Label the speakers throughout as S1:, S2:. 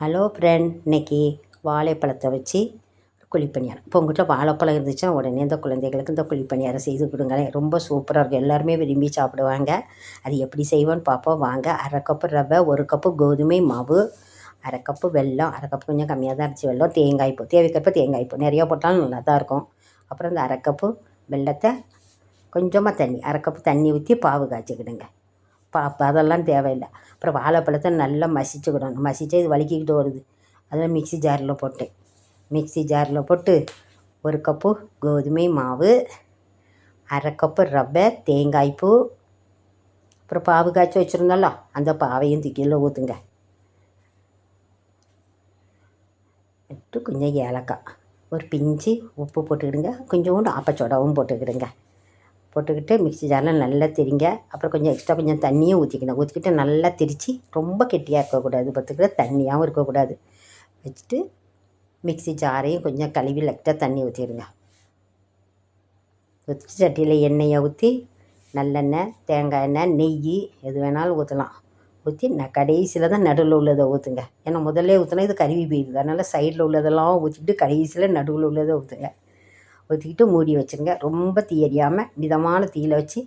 S1: Hello friend இன்னைக்கு வாழைப்பழத்தை வச்சு குழிப்பணியாரம். இப்போ உங்கள்கிட்ட வாழைப்பழம் இருந்துச்சுன்னா உடனே இந்த குழந்தைகளுக்கு இந்த குழிப்பணியாரம் செய்து கொடுங்களேன். ரொம்ப சூப்பராக இருக்கும். எல்லாருமே விரும்பி சாப்பிடுவாங்க. அது எப்படி செய்வோன்னு பார்ப்போம். வாங்க அரை கப்பு ரவை ஒரு கப்பு கோதுமை மாவு அரை கப்பு வெல்லம் அரை கப்பு கொஞ்சம் கம்மியாக தான் அரைச்சி வெல்லம் தேங்காய் பூ தேவைக்கிறப்ப தேங்காய் பூ. நிறையா போட்டாலும் நல்லா தான் இருக்கும். அப்புறம் இந்த அரை கப்பு வெல்லத்தை கொஞ்சமாக தண்ணி அரை கப்பு தண்ணி ஊற்றி பாவு காய்ச்சிக்கிடுங்க. அப்போ அதெல்லாம் தேவையில்லை. அப்புறம் வாழைப்பழத்தை நல்லா மசிச்சுக்கிடணும். மசிச்சு இது வலிக்கிக்கிட்டு வருது. அதில் மிக்ஸி ஜாரில் போட்டேன். மிக்ஸி ஜாரில் போட்டு ஒரு கப்பு கோதுமை மாவு அரை கப்பு ரவை தேங்காய் பூ அப்புறம் பாவு காய்ச்சி வச்சுருந்தோம்ல அந்த பாவையும் தூக்கியில் ஊற்றுங்க விட்டு கொஞ்சம் ஏலக்காய். ஒரு பிஞ்சு உப்பு போட்டுக்கிடுங்க. கொஞ்சோண்டு ஆப்பச்சோடாவும் போட்டுக்கிடுங்க. போட்டுக்கிட்டு மிக்ஸி ஜாரில் நல்லா திரிங்க. அப்புறம் கொஞ்சம் எக்ஸ்ட்ரா கொஞ்சம் தண்ணியும் ஊற்றிக்கணும் ஊற்றிக்கிட்டு நல்லா திரித்து ரொம்ப கெட்டியாக இருக்கக்கூடாது. பார்த்துக்கிட்ட தண்ணியாகவும் இருக்கக்கூடாது. வச்சுட்டு மிக்ஸி ஜாரையும் கொஞ்சம் கழுவி லைட்டாக தண்ணி ஊற்றிடுங்க ஊற்றி சட்டியில் எண்ணெயை ஊற்றி நல்லெண்ணெய் தேங்காய் எண்ணெய் நெய் எது வேணாலும் ஊற்றலாம் ஊற்றி நான் கடைசியில் தான் நடுவில் உள்ளதை ஊற்றுங்க ஏன்னா முதல்ல ஊற்றினா இது கருவி போயிடுது. அதனால் சைடில் உள்ளதெல்லாம் ஊற்றிட்டு கடைசியில் நடுவில் உள்ளதை ஊற்றுங்க ஊற்றிக்கிட்டு மூடி வச்சுருங்க. ரொம்ப தீ எரியாமல் மிதமான தீயில் வச்சு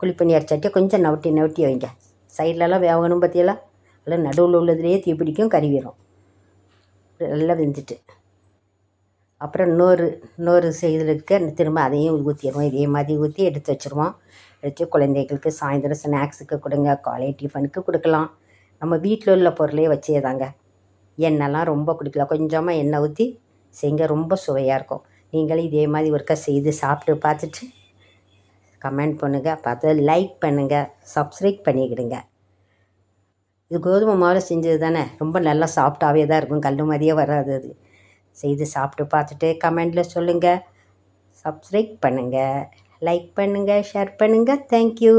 S1: குழிப்பணியார சட்டியை கொஞ்சம் நவட்டி நவட்டி வைங்க. சைட்லலாம் வேகணும் பற்றியெல்லாம் இல்லை நடுவில் உள்ளதுலேயே தீ பிடிக்கும் கருவிடும் நல்லா வெந்துட்டு. அப்புறம் இன்னொரு இன்னொரு செய்தலுக்கு திரும்ப அதையும் ஊற்றிடுவோம் இதே மாதிரி ஊற்றி எடுத்து வச்சுருவோம். எடுத்து குழந்தைகளுக்கு சாயந்தரம் ஸ்நாக்ஸுக்கு கொடுங்க காலை டிஃபனுக்கு கொடுக்கலாம். நம்ம வீட்டில் உள்ள பொருளே வச்சே தாங்க. எண்ணெய்லாம் ரொம்ப குடிக்கலாம். கொஞ்சமாக எண்ணெய் ஊற்றி செய்ங்க ரொம்ப சுவையாக இருக்கும். நீங்களும் இதே மாதிரி ஒருக்கா செய்து சாப்பிட்டு பார்த்துட்டு கமெண்ட் பண்ணுங்கள் பார்த்து லைக் பண்ணுங்கள் சப்ஸ்கிரைப் பண்ணிக்கிடுங்க. இது கோதுமை மாவில் செஞ்சது தானே? ரொம்ப நல்லா சாஃப்டாகவே தான் இருக்கும். கல் மாதிரியே வராது அது. செய்து சாப்பிட்டு பார்த்துட்டு கமெண்டில் சொல்லுங்கள் சப்ஸ்கிரைப் பண்ணுங்கள் லைக் பண்ணுங்கள் ஷேர் பண்ணுங்கள் தேங்க்யூ